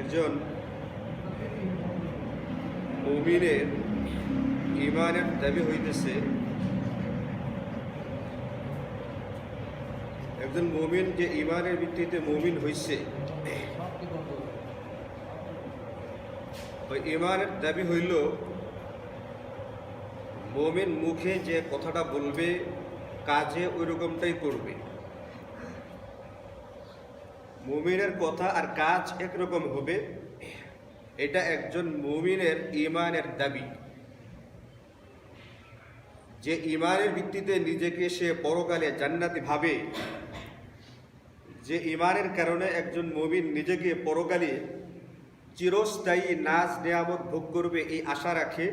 একজন মুমিনের ইমানের দাবি হইতেছে, একজন মুমিন যে ইমানের ভিত্তিতে মুমিন হইছে, ওই ইমানের দাবি হইল, মুমিন মুখে যে কথাটা বলবে, কাজে ওই রকমটাই করবে। মুমিনের কথা আর কাজ একরকম হবে? এটা একজন মুমিনের ইমানের দাবি। যে ইমানের ভিত্তিতে নিজেকে সে পরকালে জান্নাতি ভাবে, যে ইমানের কারণে একজন মুমিন নিজেকে পরকালে চিরস্থায়ী নাচ নিয়ামত ভোগ করবে এই আশা রাখে,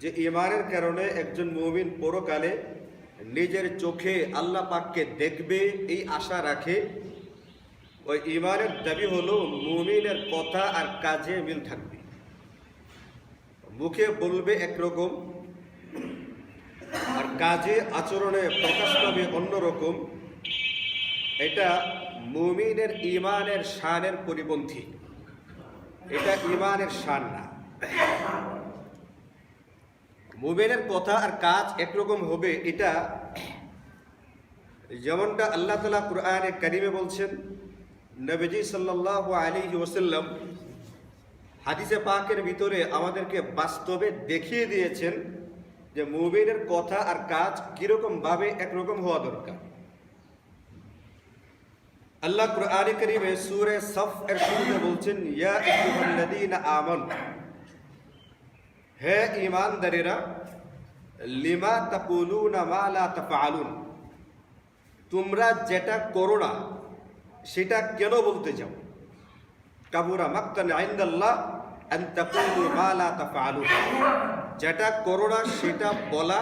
যে ইমানের কারণে একজন মুমিন পরকালে নিজের চোখে আল্লাহ পাককে দেখবে এই আশা রাখে ওই ইমানের দাবি হলো মুমিনের কথা আর কাজে মিল থাকবে। মুখে বলবে একরকম, আর কাজে, আচরণে প্রকাশ পাবে অন্যরকম। এটা মুমিনের ইমানের শানের পরিপন্থী। এটা ইমানের শান না। মুমিনের কথা আর কাজ একরকম হবে, এটা যেমনটা আল্লাহ তালা কুরআনে কারিমে বলছেন নবীজি সাল্লাহ আলী ওসাল্লাম হাদিসে পাকের ভিতরে আমাদেরকে বাস্তবে দেখিয়ে দিয়েছেন যে মুমিনের কথা আর কাজ কীরকম ভাবে একরকম হওয়া দরকার। আল্লাহ কুরআনে কারিমে সূরা সফ এর শুরুতে বলছেন, ইয়া আইয়ুহাল্লাযীনা আমানু, হে ঈমানদারেরা, লিমা তাকুলুনা মা লা তাফআলুন, তোমরা যেটা করো না সেটা কেন বলতে যাও কাবুরা মাক্তান আইন্দাল্লাহ যেটা করো না, সেটা বলা,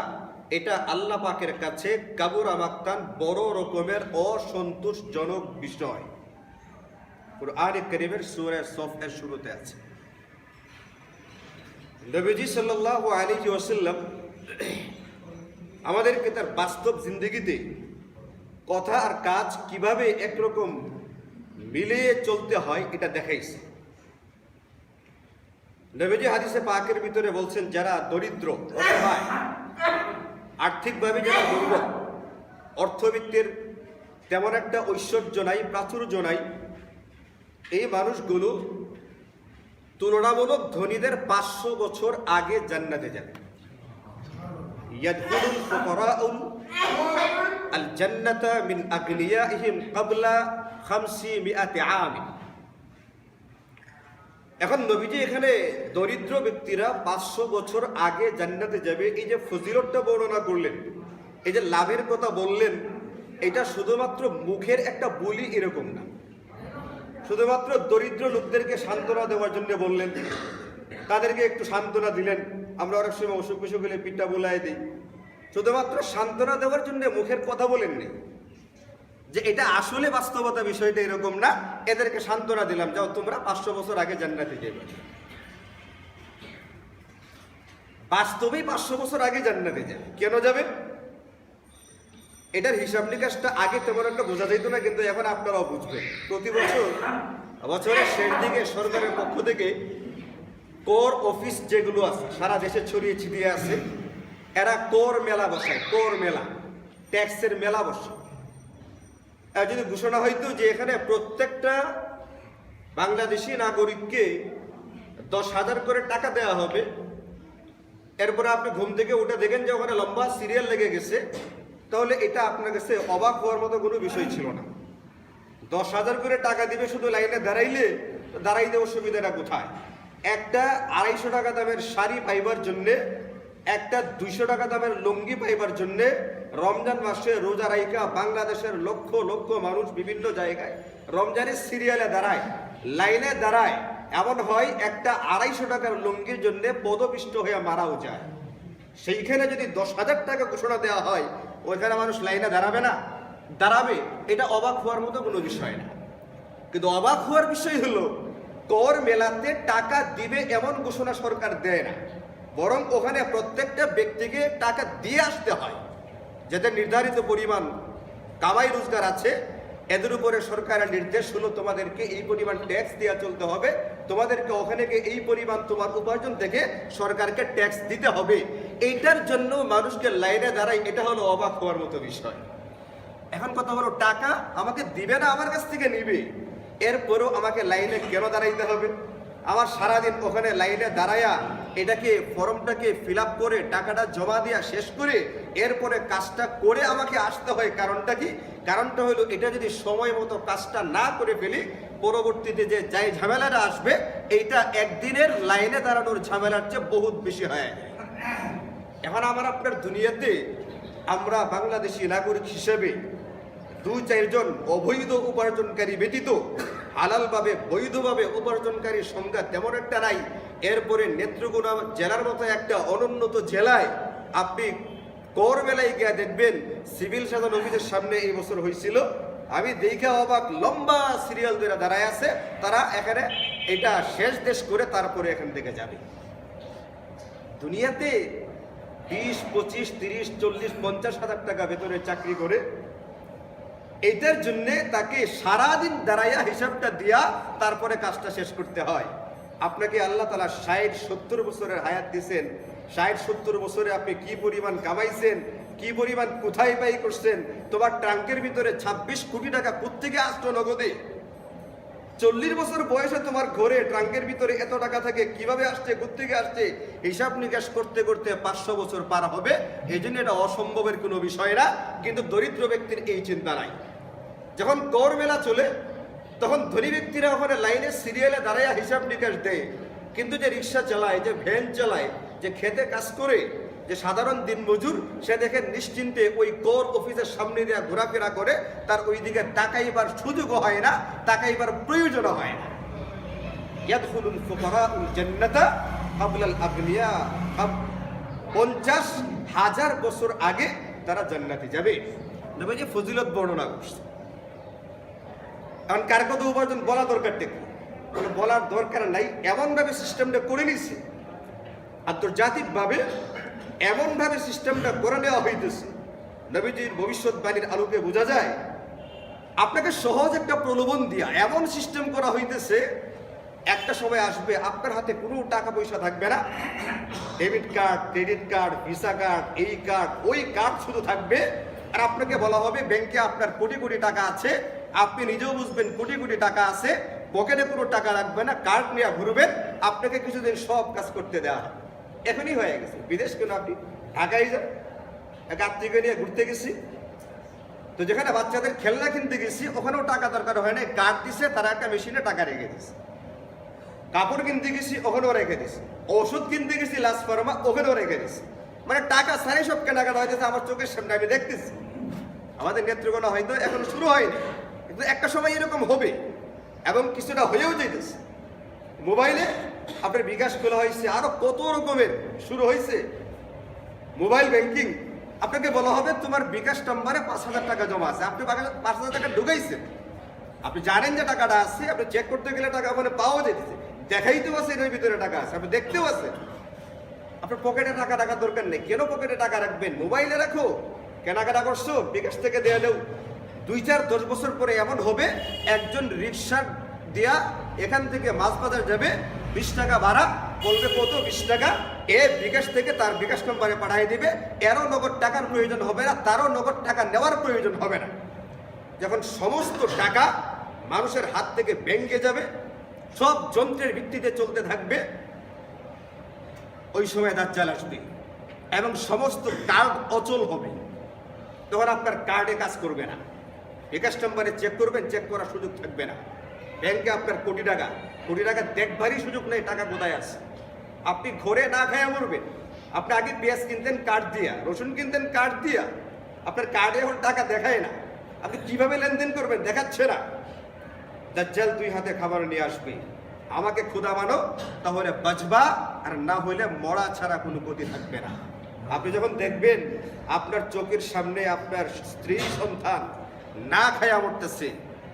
এটা আল্লাহ পাকের কাছে কাবুরা মাক্তান বড় রকমের অসন্তোষজনক বিষয়। কুরআনে কারীমের সূরা সফ শুরুতে আছে। নবীজি সাল্লাল্লাহু আলাইহি ওয়াসাল্লাম আমাদেরকে তার বাস্তব জিন্দগিতে কথা আর কাজ কীভাবে একরকম মিলিয়ে চলতে হয়, এটা দেখাইছে। নবীজি হাদিসে পাকের ভিতরে বলছেন, যারা দরিদ্র আর্থিকভাবে যারা দুর্বল, অর্থবিত্তের তেমন একটা ঐশ্বর্য নাই, প্রাচুর্য নাই, এই মানুষগুলো তুলনামূলক ধনীদের পাঁচশো বছর আগে জান্নাতে যাবে। আল জান্নাতা মিন আগনিয়াইহিম ক্বাবলা 500 আম এখন নবীজি এখানে দরিদ্র ব্যক্তিরা পাঁচশো বছর আগে জান্নাতে যাবে। এই যে ফজিলতটা বর্ণনা করলেন, এই যে লাভের কথা বললেন, এটা শুধুমাত্র মুখের একটা বলি এরকম না। শুধুমাত্র দরিদ্র লোকদেরকে সান্ত্বনা দেওয়ার জন্য বললেন, তাদেরকে একটু সান্ত্বনা দিলেন। আমরা অনেক সময় অসুখ বিসুখ হলে পিঠটা বোলাই দিই। শুধুমাত্র সান্ত্বনা দেওয়ার জন্য মুখের কথা বলেননি। যে এটা আসলে বাস্তবতা বিষয়টা এরকম না, এদেরকে সান্ত্বনা দিলাম। যাও, তোমরা পাঁচশো বছর আগে জান্নাতে যাবে বাস্তবেই পাঁচশো বছর আগে জান্নাতে যাবে কেন যাবে? এটার হিসাব নিকাশটা আগে তেমন একটা বোঝা যেত না, কিন্তু এখন আপনারাও বুঝবেন। প্রতি বছর, বছরের শেষ দিকে সরকারের পক্ষ থেকে কর অফিস যেগুলো আছে, সারা দেশে ছড়িয়ে ছিটিয়ে আছে এরা কর মেলা বসায়, কর মেলা, ট্যাক্সের মেলা বসে। আর যদি ঘোষণা হইতো যে এখানে প্রত্যেকটা বাংলাদেশি নাগরিককে দশ হাজার করে টাকা দেওয়া হবে, এরপরে আপনি ঘুম থেকে উঠে দেখেন যে ওখানে লম্বা সিরিয়াল লেগে গেছে, তাহলে এটা আপনার কাছে অবাক হওয়ার মতো কোনো বিষয় ছিল না। দশ হাজার করে টাকা দিবে শুধু লাইনে দাঁড়াইলে, দাঁড়াইতে অসুবিধাটা কোথায়? একটা আড়াইশো টাকা দামের শাড়ি পাইবার জন্যে একটা দুইশো টাকা দামের লুঙ্গি পাইবার জন্যে রমজান মাসে রোজা রাইকা বাংলাদেশের লক্ষ লক্ষ মানুষ বিভিন্ন জায়গায় রমজানের সিরিয়ালে দাঁড়ায়, লাইনে দাঁড়ায়। এমন হয় একটা আড়াইশো টাকার লুঙ্গির জন্যে পদপিষ্ট হয়ে মারাও যায়। সেইখানে যদি দশ হাজার টাকা ঘোষণা দেওয়া হয়, ওইখানে মানুষ লাইনে দাঁড়াবে না। দাঁড়াবে, এটা অবাক হওয়ার মতো কোনো বিষয় না। কিন্তু অবাক হওয়ার বিষয় হলো, কর মেলাতে টাকা দিবে এমন ঘোষণা সরকার দেয় না। বরং ওখানে প্রত্যেকটা ব্যক্তিকে টাকা দিয়ে আসতে হয়। যাতে নির্ধারিত পরিমাণ কামাই রোজগার আছে, এদের উপরে সরকারের নির্দেশ হলো তোমাদেরকে এই পরিমাণ ট্যাক্স দেওয়া চলতে হবে, তোমাদেরকে ওখানে গিয়ে এই পরিমাণ তোমার উপার্জন থেকে সরকারকে ট্যাক্স দিতে হবে। এইটার জন্য মানুষকে লাইনে দাঁড়াই এটা হলো অবাক হওয়ার মতো বিষয়। এখন কথা হলো টাকা আমাকে দিবে না আমার কাছ থেকে নিবে? এরপরও আমাকে লাইনে কেন দাঁড়াইতে হবে? আমার সারাদিন ওখানে লাইনে দাঁড়ায়া এটাকে, ফর্মটাকে ফিল করে টাকাটা জমা দেওয়া শেষ করে এরপরে কাজটা করে আমাকে আসতে হয়। কারণটা কি? কারণটা হলো এটা যদি সময় মতো কাজটা না করে ফেলি, পরবর্তীতে যে যাই ঝামেলাটা আসবে, এইটা একদিনের লাইনে দাঁড়ানোর ঝামেলার চেয়ে বহুত বেশি হয়ে এখন আমার আপনার দুনিয়াতে আমরা বাংলাদেশি নাগরিক হিসেবে দু চারজন অবৈধ উপার্জনকারী ব্যতীত হালালভাবে, বৈধভাবে উপার্জনকারী সংখ্যা তেমন একটা নাই এরপরে নেত্রকোনা জেলার মতো একটা অনুন্নত জেলায় আপনি কর মেলায় গিয়ে দেখবেন সিভিল সাধন অফিসের সামনে এই বছর হয়েছিল আমি দেখে অবাক, লম্বা সিরিয়াল ধরে দাঁড়ায় আছে। তারা এখানে এটা শেষ দেশ করে তারপরে এখান থেকে যাবে। দুনিয়াতে বিশ, পঁচিশ, তিরিশ, চল্লিশ, পঞ্চাশ হাজার টাকা বেতনে চাকরি করে। এটার জন্যে তাকে সারাদিন দাঁড়াইয়া হিসাবটা দিয়া তারপরে কাজটা শেষ করতে হয়। আপনাকে আল্লাহ তালা ষাট সত্তর বছরের হায়াত দিয়েছেন ষাট সত্তর বছরে আপনি কি পরিমাণ কামাইছেন, কি পরিমাণ কোথায় ব্যয় করছেন, তোমার ট্রাঙ্কের ভিতরে ছাব্বিশ কোটি টাকা কোথেকে আসতো নগদে? চল্লিশ বছর বয়সে তোমার ঘরে ট্রাঙ্কের ভিতরে এত টাকা থাকে, কীভাবে আসছে কোথেকে আসছে, হিসাব নিকাশ করতে করতে পাঁচশো বছর পার হবে, এই জন্য এটা অসম্ভবের কোনো বিষয় না, কিন্তু দরিদ্র ব্যক্তির এই চিন্তা নাই। যখন কর মেলা চলে তখন ধনী ব্যক্তিরা ওখানে লাইনে সিরিয়ালে দাঁড়াইয়া হিসাব নিকাশ দেয়। কিন্তু যে রিক্সা চালায়, যে ভ্যান চালায়, যে খেতে কাজ করে, যে সাধারণ দিন মজুর সে দেখে নিশ্চিন্তে ওই কর অফিসের সামনে দিয়ে ঘোরাফেরা করে, তার ওই দিকে টাকাইবার সুযোগও হয় না টাকাইবার প্রয়োজনও হয় না। পঞ্চাশ হাজার বছর আগে তারা জান্নাতে যাবে। ফজিলত বর্ণনা করছে। কারণ কার কত উপার্জন? বলা দরকার দেখো বলার দরকার নাই, এমনভাবে সিস্টেমটা করে নিছে আন্তর্জাতিকভাবে এমনভাবে সিস্টেমটা করে নেওয়া হইতেছে। নবীজির ভবিষ্যৎবাণীর আলোকে বোঝা যায়, আপনাকে সহজ একটা প্রলোভন দিয়া এমন সিস্টেম করা হইতেছে, একটা সময় আসবে আপনার হাতে কোনো টাকা পয়সা থাকবে না। Debit card credit card Visa card এই কার্ড ওই কার্ড শুধু থাকবে। আর আপনাকে বলা হবে ব্যাংকে আপনার কোটি কোটি টাকা আছে আপনি নিজেও বুঝবেন কোটি কোটি টাকা আছে, পকেটে কোনো টাকা রাখবে না, কার্ড নিয়ে ঘুরবেন, আপনাকে কিছুদিন সব কাজ করতে দেওয়া হবে। এখনই হয়ে গেছে, বিদেশ কেন আপনি? ঢাকায় যান এক নিয়ে ঘুরতে গেছি। তো যেখানে বাচ্চাদের খেলনা কিনতে গেছি, ওখানেও টাকা দরকার হয় না কার্ড দিছে, তারা একটা মেশিনে টাকা রেখে দিছে। কাপড় কিনতে গেছি, ওখানেও রেখে দিছি। ওষুধ কিনতে গেছি, লাস ফার্মা, ওখানেও রেখে দিছি। মানে টাকা সারে সব কেনাকাটা হইতেছে আমার চোখের সামনে আমি দেখতেছি। আমাদের নেত্রকোনা হয়তো এখন শুরু হয়নি। কিন্তু একটা সময় এরকম হবে এবং কিছুটা হয়েও যেতেছে মোবাইলে আপনার বিকাশ খোলা হয়েছে, আরও কত রকমের শুরু হয়েছে। মোবাইল ব্যাংকিং, আপনাকে বলা হবে তোমার বিকাশ নাম্বারে পাঁচ হাজার টাকা জমা আছে। আপনি পাঁচ হাজার টাকা ঢুকাইছেন। আপনি জানেন যে টাকাটা আছে, আপনি চেক করতে গেলে টাকা ওখানে পাওয়া যেতেছে দেখাইতেও আছে এর ভিতরে টাকা আছে, আপনি দেখতেও আছে। আপনার পকেটে টাকা রাখার দরকার নেই। কেন পকেটে টাকা রাখবেন? মোবাইলে রাখো। কেনাকাটা করছ, বিকাশ থেকে দেয়া দেও। দুই চার দশ বছর পরে এমন হবে, একজন রিক্সা দেয়া এখান থেকে মাছ বাজার যাবে, বিশ টাকা ভাড়া, বলবে কত? বিশ টাকা। এ বিকাশ থেকে তার বিকাশ নম্বরে পাঠিয়ে দিবে। এরও নগদ টাকার প্রয়োজন হবে না, তারও নগদ টাকা নেওয়ার প্রয়োজন হবে না। যখন সমস্ত টাকা মানুষের হাত থেকে ব্যাংকে যাবে, সব যন্ত্রের ভিত্তিতে চলতে থাকবে, ওই সময় দাজ্জাল আসবে এবং সমস্ত কার্ড অচল হবে। তখন আপনার কার্ডে কাজ করবে না। বিকাশ নাম্বারে চেক করবেন চেক করার সুযোগ থাকবে না। ব্যাংকে আপনার কোটি টাকা। কোটি টাকা দেখবারই সুযোগ নেই, টাকা কোথায় আছে? আপনি ঘরে না খায়া মরবেন। আপনি আগে পেঁয়াজ কিনতেন কার্ড দিয়া। রসুন কিনতেন কার্ড দিয়া। আপনার কার্ডে এখন টাকা দেখায় না। আপনি কীভাবে লেনদেন করবেন, দেখাচ্ছে না। দাজ্জাল দুই হাতে খাবার নিয়ে আসবে। আমাকে ক্ষুদা মানো তাহলে বাঁচবা, আর না হইলে মরা ছাড়া কোনো গতি থাকবে না। আপনি যখন দেখবেন, আপনার চোখের সামনে আপনার স্ত্রী সন্তান না খায়া মরতেছে।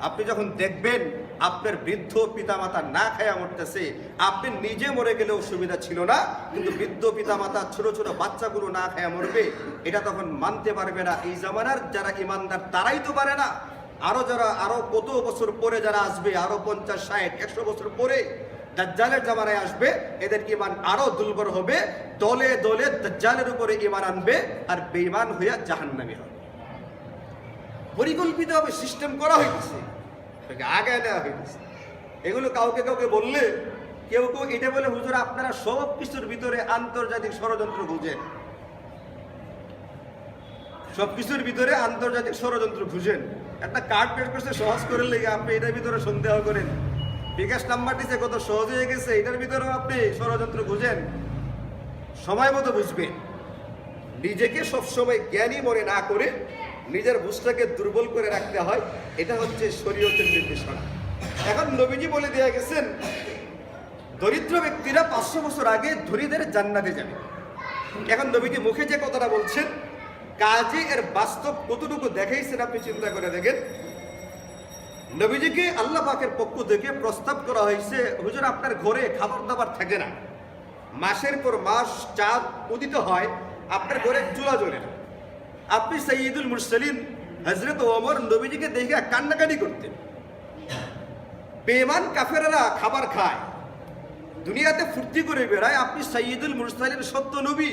আপনি যখন দেখবেন আপনার বৃদ্ধ পিতামাতা না খায়া মরতেছে, আপনি নিজে মরে গেলেও সুবিধা ছিল না, কিন্তু বৃদ্ধ পিতামাতা ছোট ছোট বাচ্চাগুলো না খায়া মরবে, এটা তখন মানতে পারবে না। এই জামানার যারা ইমানদার, তারাই তো পারে না। আরও যারা, আরও কত বছর পরে যারা আসবে, আরও পঞ্চাশ, ষাট, একশো বছর পরে দাজ্জালের জামানায় আসবে, এদের ইমান আরও দুর্বল হবে। দলে দলে দাজ্জালের উপরে ইমান আনবে আর বেইমান হইয়া জাহান্নামী হবে। পরিকল্পিতভাবে সিস্টেম করা এটাকে আগে নেওয়া হইতেছে। এগুলো কাউকে কাউকে বললে, কেউ কেউ এটা বলে, হুজুর, আপনারা সব কিছুর ভিতরে আন্তর্জাতিক ষড়যন্ত্র বুঝেন। সব কিছুর ভিতরে আন্তর্জাতিক ষড়যন্ত্র বুঝেন। একটা কার্ড বের করছে, সহজ করে লেগে আপনি এটার ভিতরে সন্দেহ করেন। বিকাশ নাম্বার দিচ্ছে কত সহজ হয়ে গেছে, এটার ভিতরেও আপনি ষড়যন্ত্র বুঝেন। সময় মতো বুঝবেন। নিজেকে সবসময় জ্ঞানী মনে না করে নিজের বুঝটাকে দুর্বল করে রাখতে হয়, এটা হচ্ছে শরীয়তের নির্দেশনা। এখন নবীজি বলে দেয়া গেছেন, দরিদ্র ব্যক্তিরা পাঁচশো বছর আগে ধনীদের জান্নাতে যাবে। এখন নবীজি মুখে যে কথাটা বলছেন, কাজে এর বাস্তব কতটুকু দেখাইছেন আপনি চিন্তা করে দেখেন। নবীজিকে আল্লাহ পাকের পক্ষ থেকে প্রস্তাব করা হয়েছে, হুজুর, আপনার ঘরে খাবার দাবার থাকে না। মাসের পর মাস চাঁদ উদিত হয়, আপনার ঘরে চুলা জ্বলে না। আপনি সঈদুল মুরসালিন হজরত ওমর নবীজিকে দেখে কান্নাকাটি করতেন। বেমান কাফেরারা খাবার খায়। দুনিয়াতে ফুর্তি করে বেড়ায়। আপনি সঈদুল মুরসালিন সত্য নবী।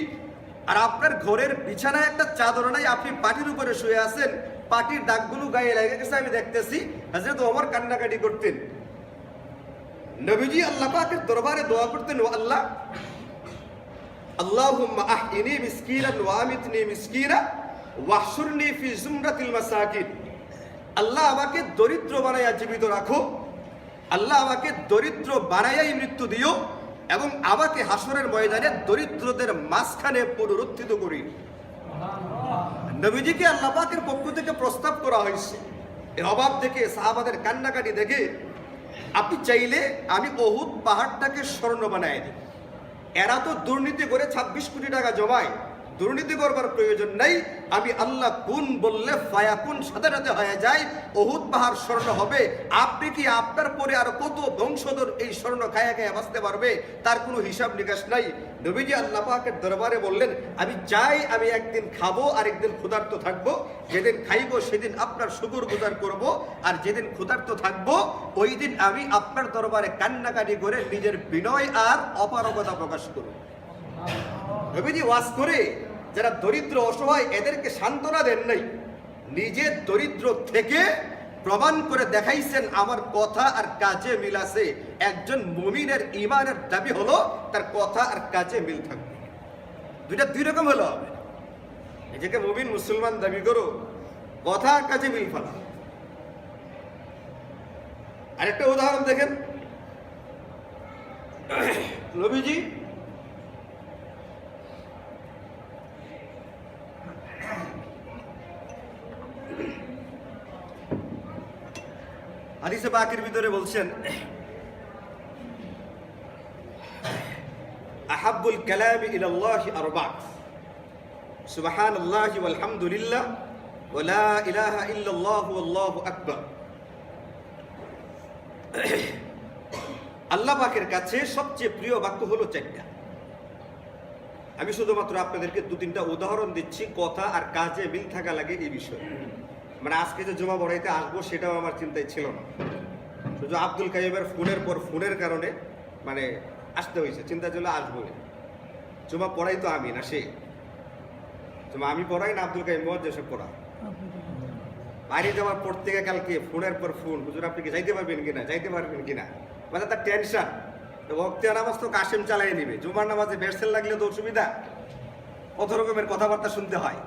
আর আপনার ঘরের বিছানায় একটা চাদর নাই, আপনি পাটির উপরে শুয়ে আছেন। পাটির দাগগুলো গায়ে লেগে গেছে, আমি দেখতেছি হজরত ওমর কান্নাকাটি করতেন। নবীজি আল্লাহ পাকের দরবারে দোয়া করতেন, ও আল্লাহ, আল্লাহুম্মা আহইনি মিসকিনান ওয়া আমিতনি মিসকিনা আল্লাহ আমাকে দরিদ্র বানাইয়া জীবিত রাখো, আল্লাহ আমাকে দরিদ্র বানাইয়াই মৃত্যু দিও এবং আমাকে হাসরের ময়দানে দরিদ্রদের মাঝখানে পুনরুত্থিত করি। নবীজিকে আল্লাহ পাকের পক্ষ থেকে প্রস্তাব করা হয়েছে। এর অভাব দেখে সাহাবাদের কান্নাকাটি দেখে আপনি চাইলে আমি অহুদ পাহাড়টাকে স্বর্ণ বানায় দিই। এরা তো দুর্নীতি করে ছাব্বিশ কোটি টাকা জমায়। দুর্নীতি করবার প্রয়োজন নাই। আমি আল্লাহ কুন বললে ফায়াকুন সাথে সাথে হয়ে যায়। অহুদ পাহাড় স্বর্ণ হবে। আপনি কি আপনার পরে আর কত বংশধর এই স্বর্ণ খায়া খায়া বাঁচতে পারবে? তার কোনো হিসাব নিকাশ নাই। নবীজি আল্লাহ পাকের দরবারে বললেন, আমি চাই আমি একদিন খাব আর একদিন ক্ষুধার্ত থাকব। যেদিন খাইবো সেদিন আপনার শুকুর গুজার করব। আর যেদিন ক্ষুধার্ত থাকব, ওই দিন আমি আপনার দরবারে কান্নাকাটি করে নিজের বিনয় আর অপারগতা প্রকাশ করব। নবীজি ওয়াজ করে যারা দরিদ্র অসহায়, এদেরকে সান্ত্বনা দেন নাই। নিজে দরিদ্র থেকে প্রমাণ করে দেখাইছেন আমার কথা আর কাজে মিল আছে। একজন মমিনের ইমানের দাবি হলো, তার কথা আর কাজে মিল থাকবে। দুইটা দুই রকম হলো হবে। নিজেকে মমিন, মুসলমান দাবি করো, কথা আর কাজে মিল ফেলা। আরেকটা উদাহরণ দেখেন। নবীজি হাদিসে পাকের ভিতরে বলছেন, আহাব্বুল কালামি ইলাল্লাহি আরবা সুবহানাল্লাহি ওয়াল হামদুলিল্লাহ ওয়া লা ইলাহা ইল্লাল্লাহু আল্লাহু আকবার। আল্লাহ পাকের কাছে সবচেয়ে প্রিয় বাক্য হলো চারটা। আমি শুধুমাত্র আপনাদেরকে দু তিনটা উদাহরণ দিচ্ছি, কথা আর কাজে মিল থাকা লাগে এই বিষয়ে। মানে আজকে যে জমা বড়াইতে আসব সেটাও আমার চিন্তায় ছিল না। শুধু আব্দুল কাইমের ফোনের পর ফোনের কারণে মানে আসতে হয়েছে। চিন্তা ছিল আসব জমা পড়াই তো আমি না, সে। জমা আমি পড়াই না, আব্দুল কাইম যেসব পড়া বাইরে যাওয়ার পর থেকে কালকে ফোনের পর ফোন। হুজুর, আপনি কি যাইতে পারবেন কিনা? যাইতে পারবেন কিনা? মানে তার টেনশন। ভক্তি নামাজ তো কাশেম চালাই নিবে। জুমার নামাজে বেরসেল লাগলে তো অসুবিধা। কত রকমের কথাবার্তা শুনতে হয়।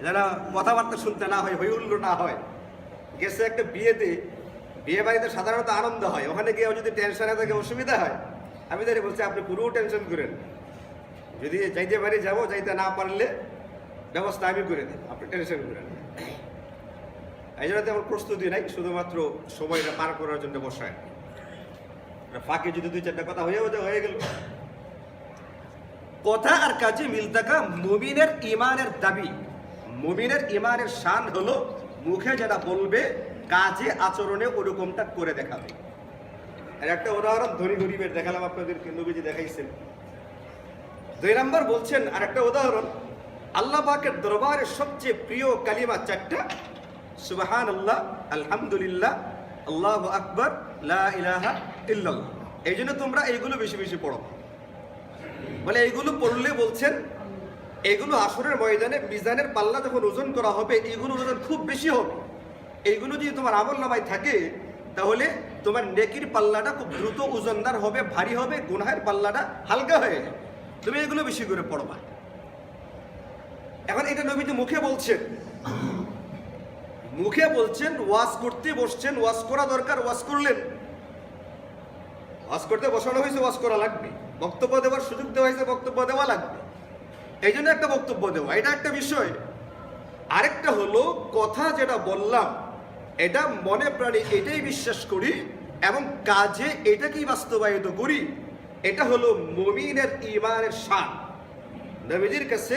যেন কথাবার্তা শুনতে না হয় হৈহুল্লো না হয়। গেছে একটা বিয়েতে, বিয়ে বাড়িতে সাধারণত আনন্দ হয়। ওখানে গিয়ে যদি টেনশনে থাকে, অসুবিধা হয়। আমি তাই বলছি, আপনি পুরো টেনশন করেন। যদি যাইতে পারি, যাব, যাইতে না পারলে ব্যবস্থা আমি করে দিই আপনি টেনশন করেন। এই জন্য তেমন প্রস্তুতি নাই, শুধুমাত্র সময়টা পার করার জন্য বসায় ফাঁকে যদি দুই চারটা কথা হয়ে হয়ে গেল। কথা আর কাজে মিল থাকা মুমিনের ইমানের দাবি। মুমিনের ইমানের শান হলো মুখে যেটা বলবে, কাজে, আচরণে ওরকমটা করে দেখাবে। আর একটা উদাহরণ ধনী গরিবের, দেখালাম আপনাদেরকে, নবীজি দেখাইছেন। দুই নম্বর বলছেন, আর একটা উদাহরণ, আল্লাহ পাকের দরবারের সবচেয়ে প্রিয় কালিমা চারটা সুবাহান আল্লাহ আলহামদুলিল্লাহ, আল্লাহ আকবর ইলাহা ইল্লাল্লাহ। এই জন্য তোমরা এইগুলো বেশি বেশি পড়ো। বলে এইগুলো পড়লে বলছেন এগুলো আসরের ময়দানে, মিজানের পাল্লা যখন ওজন করা হবে এগুলো ওজন খুব বেশি হবে। এইগুলো যদি তোমার আমল নামায় থাকে, তাহলে তোমার নেকির পাল্লাটা খুব দ্রুত ওজনদার হবে, ভারী হবে, গুনহার পাল্লাটা হালকা হয়ে যাবে। তুমি এগুলো বেশি করে পড়বা। এখন এটা নবীজি মুখে বলছেন। মুখে বলছেন ওয়াশ করতে বসছেন ওয়াশ করা দরকার ওয়াশ করলেন। ওয়াশ করতে বসানো হয়েছে ওয়াশ করা লাগবে। বক্তব্য দেওয়ার সুযোগ দেওয়া হয়েছে, বক্তব্য দেওয়া লাগবে। এই জন্য একটা বক্তব্য দেওয়া এটা একটা বিষয়। আরেকটা হলো, কথা যেটা বললাম, এটা মনে প্রাণে এটাই বিশ্বাস করি এবং কাজে এটাকেই বাস্তবায়িত করি। এটা হলো মমিনের ইমানের শান। নবীজির কাছে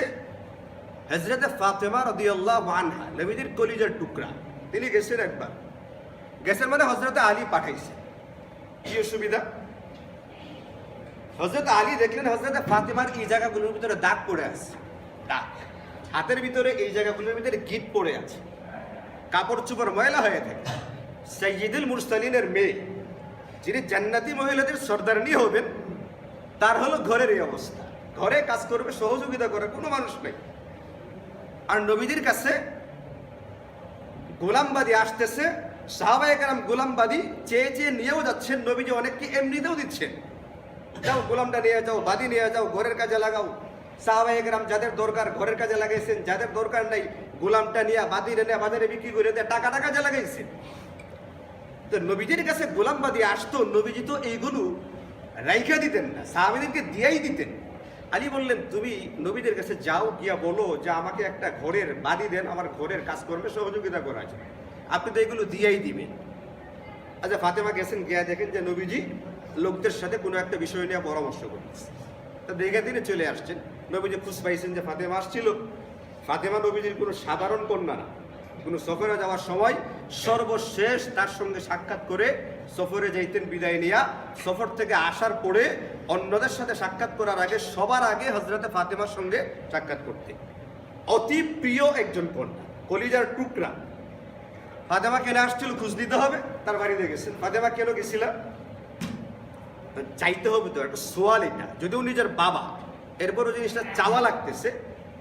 হজরতে ফাতেমা রদিয়াল্লাহু মানহা নবীজির কলিজার টুকরা। তিনি গেছেন একবার। গেছেন মানে হজরতে আলী পাঠাইছে। কি অসুবিধা? হজরত আলী দেখলেন হজরত ফাতেমার এই জায়গাগুলোর ভিতরে দাগ পড়ে আছে। দাগ। হাতের ভিতরে এই জায়গাগুলোর ভিতরে গিট পড়ে আছে। কাপড় চোপড় ময়লা হয়ে থাকে। সৈয়দুল মুরসালিনের মেয়ে, যিনি জান্নাতি মহিলাদের সর্দারনি হবেন, তার হলো ঘরের এই অবস্থা। ঘরে কাজ করবে, সহযোগিতা করে, কোনো মানুষ নেই। আর নবীদের কাছে গোলামবাদী আসতেছে সাহাবাহিকারাম গোলামবাদী চেয়ে চেয়ে নিয়েও যাচ্ছেন, নবীজি অনেককে এমনিতেও দিচ্ছেন। যাও গোলামটা নিয়ে যাও বাদি নিয়ে যাও ঘরের কাজে লাগাও সাহাবাহিকরাম যাদের দরকার ঘরের কাজে লাগাইছেন যাদের দরকার নাই গোলামটা নিয়ে বাদি নিয়ে বাজারে বিক্রি করে দিয়ে টাকাটা কাজে লাগাইছেন তো নবীজির কাছে গোলামবাদী আসতো নবীজি তো এইগুলো রাইখা দিতেন না সাহাবিদেরকে দিয়াই দিতেন আলী বললেন তুমি নবীদের কাছে যাও গিয়া বলো যে আমাকে একটা ঘরের বাদি দেন আমার ঘরের কাজকর্মে সহযোগিতা করা আছে আপনি তো এগুলো দিয়াই দিবেন আচ্ছা ফাতেমা গেছেন গিয়া দেখেন যে নবীজি লোকদের সাথে কোনো একটা বিষয় নিয়ে পরামর্শ করতেছে। তা দেখে দিনে চলে আসছেন। নবীজি খুশ পাইছেন যে ফাতেমা আসছিল। ফাতেমা নবীজির কোনো সাধারণ কন্যা না। কোনো সফরে যাওয়ার সময় সর্বশেষ তার সঙ্গে সাক্ষাৎ করে সফরে যাইতেন, বিদায় নিয়া। সফর থেকে আসার পরে অন্যদের সাথে সাক্ষাৎ করার আগে সবার আগে হজরতে ফাতেমার সঙ্গে সাক্ষাৎ করতেন অতি প্রিয় একজন কন্যা, কলিজার টুকরা। ফাতেমা কেন আসছিল খুঁজ দিতে হবে? তার বাড়িতে গেছেন। ফাতেমা কেন গেছিলাম চাইতে হবে তো, একটা সোয়াল এটা। যদিও নিজের বাবা, এরপরও জিনিসটা চাওয়া লাগতেছে,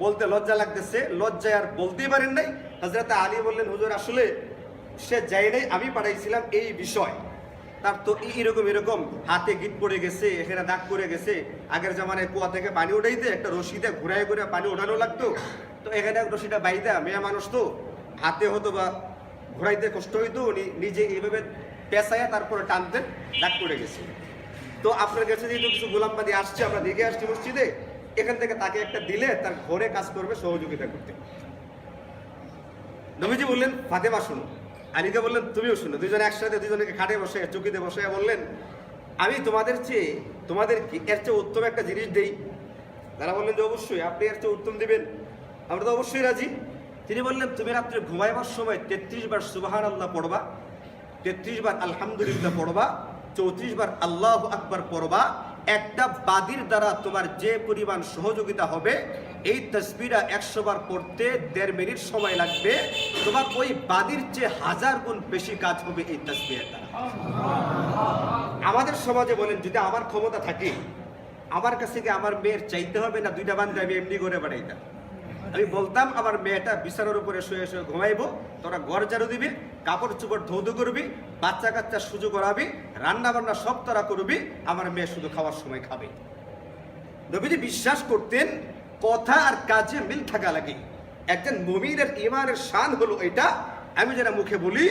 বলতে লজ্জা লাগতেছে। লজ্জায় আর বলতেই পারেন নাই। হজরত আলী বললেন, হুজুর, আসলে সে যাই নাই, আমি পাঠাইছিলাম এই বিষয়। তার তো এরকম এরকম, হাতে গিট পড়ে গেছে, এখানে দাগ পড়ে গেছে। আগের জামানায় কুয়া থেকে পানি উঠাইতে একটা রশিতে ঘুরায় ঘুরে পানি ওঠানো লাগতো। তো এখানে রশিটা বাইদা, মেয়ে মানুষ তো। হাতে হতো বা ঘুরাইতে কষ্ট হইতো, উনি নিজে এইভাবে পেঁচায় তারপরে টানতেন, দাগ পড়ে গেছে। তো আপনার কাছে যেহেতু কিছু গোলামবাদী আসছে, আমরা দেখে আসছি মসজিদে, এখান থেকে তাকে একটা দিলে তার ঘরে কাজ করবে, সহযোগিতা করতে। নবীজি বললেন, ফাতেমা শুনো। আলীকে বললেন, তুমিও শুনো। দুজনে একসাথে, দুজনকে খাটে বসে, চুকিতে বসে বললেন, আমি তোমাদের চেয়ে, তোমাদের এর চেয়ে উত্তম একটা জিনিস দেই? তারা বললেন যে, অবশ্যই, আপনি এর চেয়ে উত্তম দিবেন। আমরা তো অবশ্যই রাজি। তিনি বললেন, তুমি রাত্রে ঘুমাইবার সময় তেত্রিশ বার সুবাহান আল্লাহ পড়বা, তেত্রিশ বার আলহামদুলিল্লাহ পড়বা চৌত্রিশ বার আল্লাহ আকবার পড়বা, একটা বাদির দ্বারা তোমার যে পরিমাণ সহযোগিতা হবে, এই তসবিরা একশো বার পড়তে দেড় মিনিট সময় লাগবে। তোমার ওই বাদির চেয়ে হাজার গুণ বেশি কাজ হবে এই তসবিরের দ্বারা। আমাদের সমাজে বলেন, যদি আমার ক্ষমতা থাকে, আমার কাছে কি আমার মেয়ের চাইতে হবে না, দুইটা বান্ধব আমি এমনি করে বাড়াইতাম আমি বলতাম, আমার মেয়েটা বিছানার উপরে শুয়ে শুয়ে ঘুমাইবো। তোরা ঘর ঝাড়ু দিবি, কাপড় চোপড় ধৌধু করবি, বাচ্চা কাচ্চা সুযোগ করাবি রান্না বান্না সব তোরা করবি, আমার মেয়ে শুধু খাওয়ার সময় খাবে। নবীজি বিশ্বাস করতেন, কথা আর কাজে মিল থাকা লাগে। একজন মমিনের ইমানের শান হলো এটা। আমি যেটা মুখে বলি,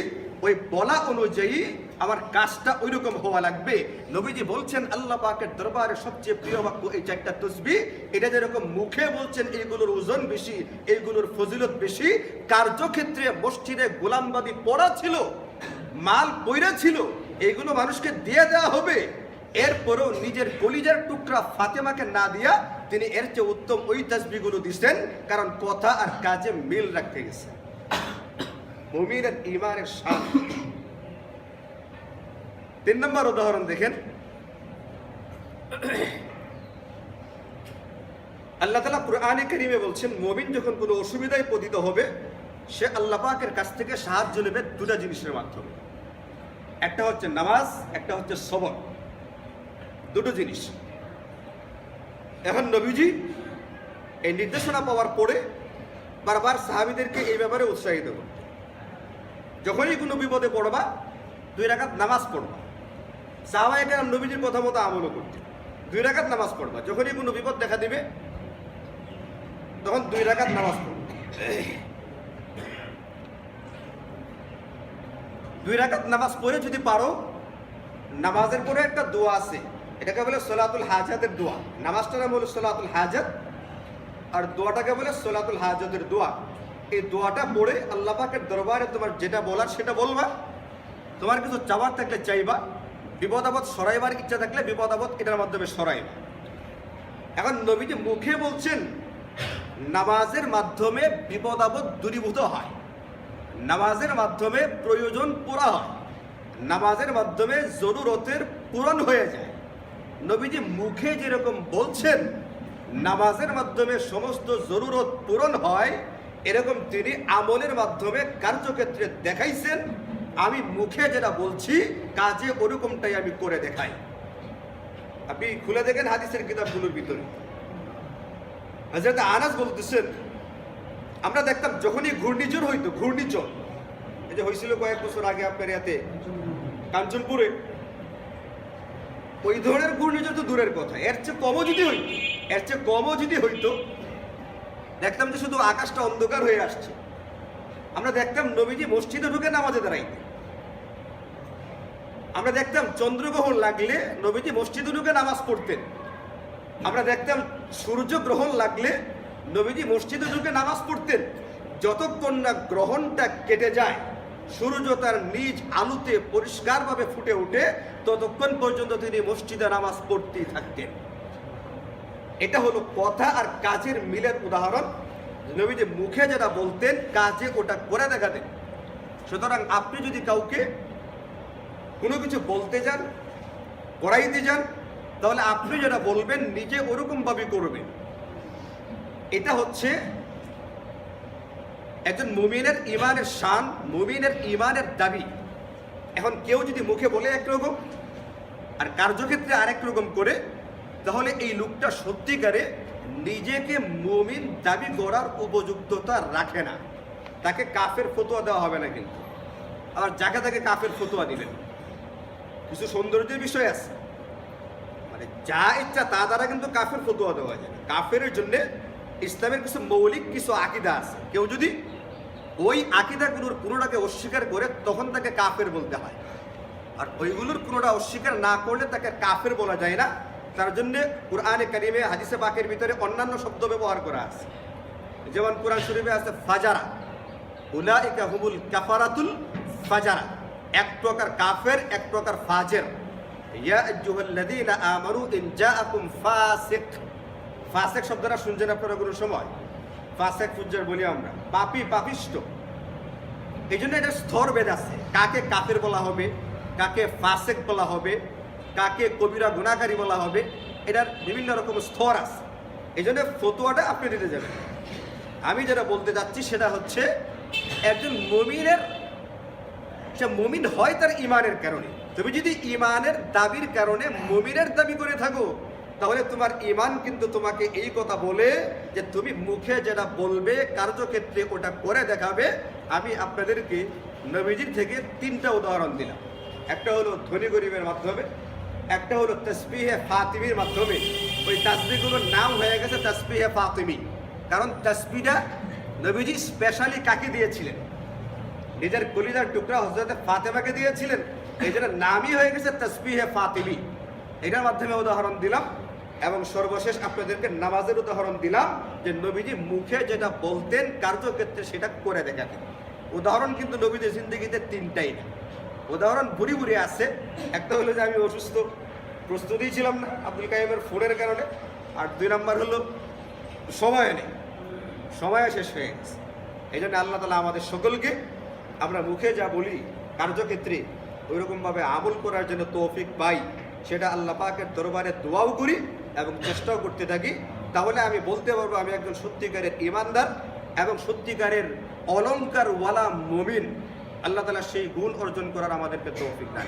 ওই বলা অনুযায়ী আমার কাজটা ওই রকম হওয়া লাগবে। নবীজি বলছেন, আল্লাহ পাকের দরবারে সবচেয়ে প্রিয় বাক্য এই চারটা তসবি। এটা যেরকম মুখে বলছেন, এইগুলোর ওজন বেশি, এইগুলোর ফজিলত বেশি, কার্যক্ষেত্রে মসজিদে গোলামবাদী পড়া ছিল, মাল পইরা ছিল, এইগুলো মানুষকে দিয়ে দেওয়া হবে। এরপরও নিজের কলিজার টুকরা ফাতেমাকে না দিয়া তিনি এর চেয়ে উত্তম ওই তাসবিগুলো দিচ্ছেন কারণ কথা আর কাজে মিল রাখতে গেছে। মুমিনের ইমানের শান তিন নম্বর উদাহরণ দেখেন। আল্লাহ তালা কোরআনে করিমে বলছেন, মমিন যখন কোনো অসুবিধায় পতিত হবে, সে আল্লাহ পাকের কাছ থেকে সাহায্য নেবে দুটা জিনিসের মাধ্যমে। একটা হচ্ছে নামাজ, একটা হচ্ছে সবর। দুটো জিনিস। এখন নবীজি এই নির্দেশনা পাওয়ার পরে বারবার সাহাবিদেরকে এই ব্যাপারে উৎসাহিত করত যখনই কোনো বিপদে পড়বা, দুই রাকাত নামাজ পড়বা। সাহাবাই কেরাম নবীজির কথা মতো আমলও করতে দুই রাকাত নামাজ পড়বা, যখনই কোনো বিপদ দেখা দিবে, তখন দুই রাকাত নামাজ পড়বা। দুই রাকাত নামাজ পড়ে যদি পারো, নামাজের পরে একটা দোয়া আছে, এটাকে বলে সোলাতুল হাজাতের দোয়া। নামাজটার নাম হলো সোলাতুল হাজাত, আর দোয়াটাকে বলে সোলাতুল হাজতের দোয়া। এই দোয়াটা পড়ে আল্লাহ পাকের দরবারে তোমার যেটা বলার সেটা বলবা, তোমার কিছু চাওয়ার থাকলে চাইবা। বিপদ আপদ সরাইবার ইচ্ছা থাকলে বিপদ আপদ এটার মাধ্যমে সরাইবা। এখন নবীজি মুখে বলছেন, নামাজের মাধ্যমে বিপদ আপদ দূরীভূত হয়। নামাজের মাধ্যমে প্রয়োজন পুরা হয়। নামাজের মাধ্যমে জরুরতের পূরণ হয়ে যায়। নবীজি মুখে যেরকম বলছেন, নামাজের মাধ্যমে সমস্ত জরুরত পূরণ হয়, এরকম তিনি আমলের মাধ্যমে কার্যক্ষেত্রে দেখাইছেন। আমি মুখে যেটা বলছি, কাজে ওরকমটাই আমি করে দেখাই। আপনি খুলে দেখেন হাদিসের কিতাবগুলোর ভিতরে। হাজরত আনাস বলতেছেন, আমরা দেখতাম যখনই ঘূর্ণিঝড় হইতো, ঘূর্ণিঝড়। এই যে হয়েছিল কয়েক বছর আগে আপনার ইয়াতে, কাঞ্চনপুরে। ওই ধরনের ঘূর্ণিঝড় তো দূরের কথা। এর চেয়ে কমও যদি হইতো এর চেয়ে কমও যদি হইতো, দেখতাম যে শুধু আকাশটা অন্ধকার হয়ে আসছে। আমরা দেখতাম নবীজি মসজিদে ঢুকে নামাজে দাঁড়াইতে আমরা দেখতাম চন্দ্রগ্রহণ লাগলে নবীজি মসজিদে ঢুকে নামাজ পড়তেন। আমরা দেখতাম সূর্য গ্রহণ লাগলে নবীজি মসজিদে ঢুকে নামাজ পড়তেন। যতক্ষণ না গ্রহণটা কেটে যায়, সূর্য তার নিজ আলুতে পরিষ্কারভাবে ফুটে ওঠে, ততক্ষণ পর্যন্ত তিনি মসজিদে নামাজ পড়তেই থাকতেন। এটা হলো কথা আর কাজের মিলের উদাহরণ। নবীজি মুখে যেটা বলতেন, কাজে ওটা করে দেখাতেন। সুতরাং আপনি যদি কাউকে কোনো কিছু বলতে যান, করাইতে যান, তাহলে আপনি যেটা বলবেন, নিজে ওরকমভাবে করবেন। এটা হচ্ছে একজন মুমিনের ইমানের শান, মুমিনের ইমানের দাবি। এখন কেউ যদি মুখে বলে একরকম আর কার্যক্ষেত্রে আরেক রকম করে, তাহলে এই লোকটা সত্যিকারে নিজেকে মুমিন দাবি করার উপযুক্ততা রাখে না। তাকে কাফের ফতোয়া দেওয়া হবে না কিন্তু। আবার যাকে তাকে কাফের ফতোয়া দিবেন? কিছু সৌন্দর্যের বিষয় আছে। মানে যা ইচ্ছা তা দ্বারা কিন্তু কাফের ফতোয়া দেওয়া যায় কাফের জন্য ইসলামের কিছু মৌলিক কিছু আকিদা আছে। কেউ যদি ওই আকিদাগুলোর কোনোটাকে অস্বীকার করে, তখন তাকে কাফের বলতে হয়। আর ওইগুলোর কোনোটা অস্বীকার না করলে তাকে কাফের বলা যায় না। তার জন্য কোরআনে কারিমে, হাদিসে পাকের ভিতরে অন্যান্য শব্দ ব্যবহার করা আছে। যেমন কোরআন শরীফে আছে ফাজারা। উলাইকা হুমুল কাফারাতুল ফাজারা। এক প্রকার কাফের, এক প্রকার ফাজের। ইয়া আইয়ুহাল্লাযীনা আমানু ইন জাআকুম ফাসিক। ফাসিক শব্দটা শুনছেন আপনারা কোনো সময়? ফাসিক ফুজ্জার বলি আমরা। পাপী, পাপিষ্ট। এই জন্য এটা স্তর ভেদ আছে। কাকে কাফের বলা হবে? কাকে ফাসেক বলা হবে? কাকে কবিরা গুণাকারী বলা হবে, এটার বিভিন্ন রকম স্তর আছে। এই জন্য ফতুয়াটা আপনি দিতে যাবেন। আমি যেটা বলতে যাচ্ছি সেটা হচ্ছে, একজন মমিনের, সে মমিন হয় তার ইমানের কারণে। তুমি যদি ইমানের দাবির কারণে মমিনের দাবি করে থাকো, তাহলে তোমার ইমান কিন্তু তোমাকে এই কথা বলে যে তুমি মুখে যেটা বলবে, কার্যক্ষেত্রে ওটা করে দেখাবে। আমি আপনাদেরকে নবীজির থেকে তিনটা উদাহরণ দিলাম। একটা হলো ধনী গরিবের মাধ্যমে একটা হলো তসবিহে ফাতিমির মাধ্যমে। ওই তাসবিগুলোর নাম হয়ে গেছে তসবিহে ফাতিমি। কারণ তসবিটা নবীজি স্পেশালি কাকে দিয়েছিলেন? নিজের কলিজার টুকরা হজরতে ফাতেমাকে দিয়েছিলেন। এই জন্য নামই হয়ে গেছে তসবিহে ফাতিমি। এটার মাধ্যমে উদাহরণ দিলাম এবং সর্বশেষ আপনাদেরকে নামাজের উদাহরণ দিলাম যে নবীজি মুখে যেটা বলতেন কার্যক্ষেত্রে সেটা করে দেখাতেন। উদাহরণ কিন্তু নবীদের জিন্দগিতে তিনটাই না। উদাহরণ বুড়ি বুড়ি আছে একটা হলো যে আমি অসুস্থ প্রস্তুতি ছিলাম না আব্দুল কাইমের ফোনের কারণে। আর দুই নাম্বার হলো, সময় নেই। সময় শেষ হয়ে গেছে। এই জন্য আল্লাহ তালা আমাদের সকলকে আমরা মুখে যা বলি কার্যক্ষেত্রে ওইরকমভাবে আমল করার জন্য তৌফিক পাই। সেটা আল্লাহ পাকের দরবারে দোয়াও করি এবং চেষ্টাও করতে থাকি। তাহলে আমি বলতে পারব, আমি একজন সত্যিকারের ইমানদার এবং সত্যিকারের অলঙ্কার ওয়ালা মমিন। আল্লাহ তালা সেই গুণ অর্জন করার আমাদেরকে তৌফিক দেন